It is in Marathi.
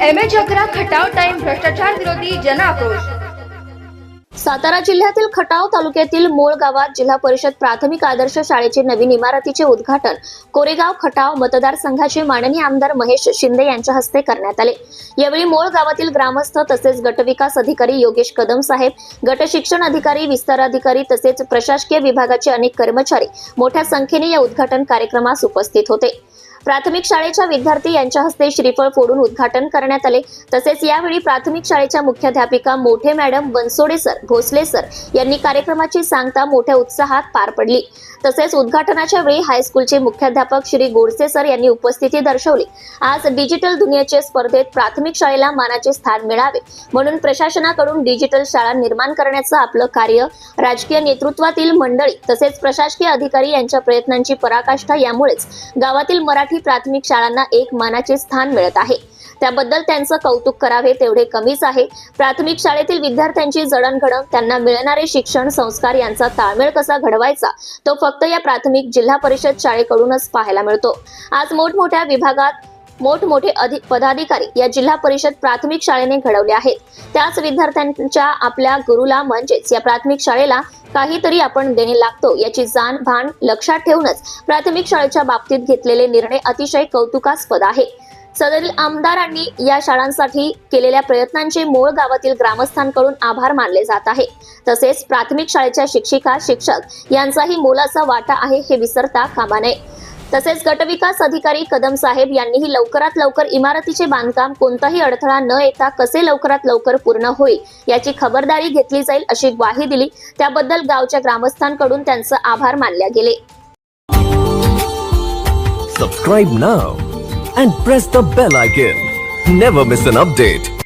एम एच अकरा खटाव टाइम भ्रष्टाचार विरोधी जन आक्रोश सातारा जिल्ह्यातील खटाव तालुक्यातील मोळ गावात जिल्हा परिषद प्राथमिक आदर्श शाळेचे नवीन इमारतीचे उद्घाटन कोरेगाव खटाव मतदारसंघाचे माननीय आमदार महेश शिंदे यांच्या हस्ते करण्यात आले. यावेळी मोळ गावातील ग्रामस्थ तसेच गटविकास अधिकारी योगेश कदम साहेब गट शिक्षण अधिकारी विस्तार अधिकारी तसेच प्रशासकीय विभागाचे अनेक कर्मचारी मोठ्या संख्येने या उद्घाटन कार्यक्रमास उपस्थित होते. प्राथमिक शाळेच्या विद्यार्थी यांच्या हस्ते श्रीफळ फोडून उद्घाटन करण्यात आले. तसेच यावेळी प्राथमिक शाळेच्या मुख्याध्यापिका Mothe madam Bansode sir Bhosale sir यांनी कार्यक्रमाची सांगता मोठ्या उत्साहात पार पडली. तसेच उद्घाटनाच्या वेळी हायस्कूलचे मुख्याध्यापक श्री गोडसे सर यांनी उपस्थिती दर्शवली. आज डिजिटल दुनियेच्या स्पर्धेत प्राथमिक शाळेला मानाचे स्थान मिळावे. म्हणून प्रशासनाकडून डिजिटल शाळा निर्माण करण्याचं आपलं कार्य राजकीय नेतृत्वातील मंडळी तसेच प्रशासकीय अधिकारी यांच्या प्रयत्नांची पराकाष्ठा यामुळेच गावातील मराठी प्राथमिक शाळांना एक मानाचे स्थान मिळत आहे. त्याबद्दल त्यांचं कौतुक करावे तेवढे कमीच आहे. प्राथमिक शाळेतील विद्यार्थ्यांची जडणघडण त्यांना मिळणारे शिक्षण संस्कार यांचा ताळमेळ कसा घडवायचा तो फक्त या प्राथमिक जिल्हा परिषद शाळेकडूनच पाहायला मिळतो. आज मोठमोठ्या विभागात मोठमोठे अधिक पदाधिकारी या जिल्हा परिषद प्राथमिक शाळेने घडवले आहेत. त्याच विद्यार्थ्यांच्या आपल्या गुरुला म्हणजेच या प्राथमिक शाळेला काहीतरी आपण देणे लागतो याची जाण भान लक्षात ठेवूनच प्राथमिक शाळेच्या बाबतीत घेतलेले निर्णय अतिशय कौतुकास्पद आहे. सदरील आमदारांनी या शाळांसाठी केलेल्या प्रयत्नांचे मूळ गावातील ग्रामस्थांकडून आभार मानले जात आहे. तसेच प्राथमिक शाळेच्या शिक्षिका शिक्षक यांचाही मोलाचा वाटा आहे हे विसरता कामा नये. तसेच गटविकास अधिकारी कदम साहेब यांनीही लवकरात लवकर इमारतीचे बांधकाम कोणताही अडथळा न येता कसे लवकरात लवकर पूर्ण होईल याची खबरदारी घेतली जाईल अशी ग्वाही दिली. त्याबद्दल गावच्या ग्रामस्थांकडून त्यांचं आभार मानले गेले. Subscribe now and press the bell icon never miss an update